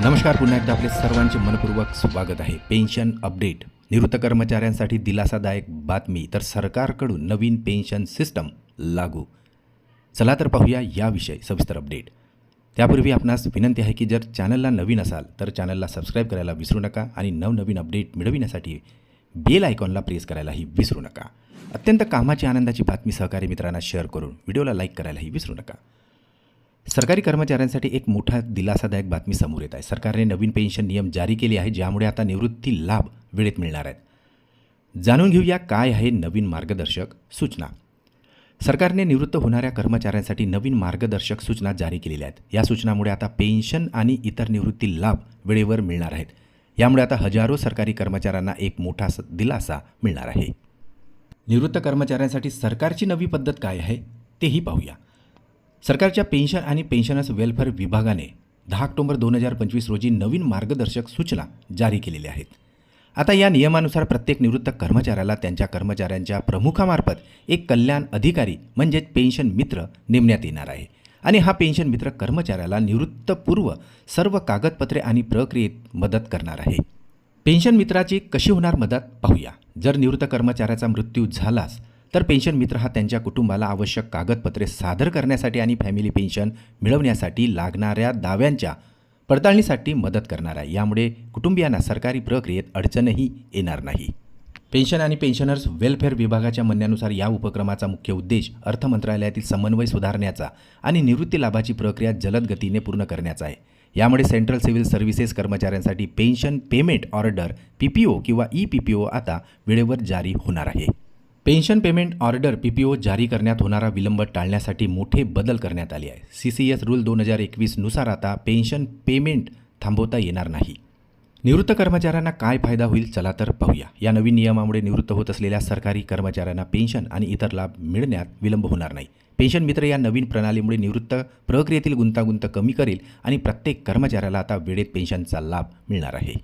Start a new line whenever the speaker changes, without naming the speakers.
नमस्कार पुन्हा एकदा आपले सर्वांचे मनपूर्वक स्वागत आहे. Pension update. निवृत्त कर्मचाऱ्यांसाठी दिलासादायक बातमी. तर सरकारकडून नवीन पेन्शन सिस्टम लागू. चला तर पाहूया याविषयी सविस्तर अपडेट. त्यापूर्वी आपणास विनंती आहे की जर चॅनलला नवीन असाल तर चॅनलला सबस्क्राईब करायला विसरू नका आणि नवनवीन अपडेट मिळविण्यासाठी बेल आयकॉनला प्रेस करायलाही विसरू नका. अत्यंत कामाची आनंदाची बातमी सहकारी मित्रांना शेअर करून व्हिडिओला लाईक करायलाही विसरू नका. सरकारी कर्मचाऱ्यांसाठी एक मोठा दिलासादायक बातमी समोर येत आहे. सरकारने नवीन पेन्शन नियम जारी केले आहे ज्यामुळे आता निवृत्ती लाभ वेळेत मिळणार आहेत. जाणून घेऊया काय आहे नवीन मार्गदर्शक सूचना. सरकारने निवृत्त होणाऱ्या कर्मचाऱ्यांसाठी नवीन मार्गदर्शक सूचना जारी केलेल्या आहेत. या सूचनामुळे आता पेन्शन आणि इतर निवृत्ती लाभ वेळेवर मिळणार आहेत. यामुळे आता हजारो सरकारी कर्मचाऱ्यांना एक मोठा स- दिलासा मिळणार आहे. निवृत्त कर्मचाऱ्यांसाठी सरकारची नवी पद्धत काय आहे तेही पाहूया. सरकारच्या पेन्शन आणि पेन्शनर्स वेलफेअर विभागाने दहा ऑक्टोबर दोन हजार पंचवीस रोजी नवीन मार्गदर्शक सूचना जारी केलेल्या आहेत. आता या नियमानुसार प्रत्येक निवृत्त कर्मचाऱ्याला त्यांच्या कर्मचाऱ्यांच्या प्रमुखामार्फत एक कल्याण अधिकारी म्हणजेच पेन्शन मित्र नेमण्यात येणार आहे. आणि हा पेन्शन मित्र कर्मचाऱ्याला निवृत्तपूर्व सर्व कागदपत्रे आणि प्रक्रियेत मदत करणार आहे. पेन्शन मित्राची कशी होणार मदत पाहूया. जर निवृत्त कर्मचाऱ्याचा मृत्यू झालास तर पेन्शन मित्र हा त्यांच्या कुटुंबाला आवश्यक कागदपत्रे सादर करण्यासाठी आणि फॅमिली पेन्शन मिळवण्यासाठी लागणाऱ्या दाव्यांच्या पडताळणीसाठी मदत करणार आहे. यामुळे कुटुंबियांना सरकारी प्रक्रियेत अडचणही येणार नाही. पेन्शन आणि पेन्शनर्स वेलफेअर विभागाच्या म्हणण्यानुसार या उपक्रमाचा मुख्य उद्देश अर्थ मंत्रालयातील समन्वय सुधारण्याचा आणि निवृत्ती लाभाची प्रक्रिया जलद गतीने पूर्ण करण्याचा आहे. यामुळे सेंट्रल सिव्हिल सर्व्हिसेस कर्मचाऱ्यांसाठी pension payment order P P O किंवा ई पी पी ओ आता वेळेवर जारी होणार आहे. Pension payment order P P O जारी करण्यात होणारा विलंब टाळण्यासाठी मोठे बदल करण्यात आले आहे सी सी एस रूल दोन हजार एकवीसनुसार आता पेन्शन पेमेंट थांबवता येणार नाही. निवृत्त कर्मचाऱ्यांना काय फायदा होईल चला तर पाहूया. या नवीन नियमामुळे निवृत्त होत असलेल्या सरकारी कर्मचाऱ्यांना पेन्शन आणि इतर लाभ मिळण्यात विलंब होणार नाही. पेन्शन मित्र या नवीन प्रणालीमुळे निवृत्त प्रक्रियेतील गुंतागुंत कमी करेल आणि प्रत्येक कर्मचाऱ्याला आता वेळेत पेन्शनचा लाभ मिळणार आहे.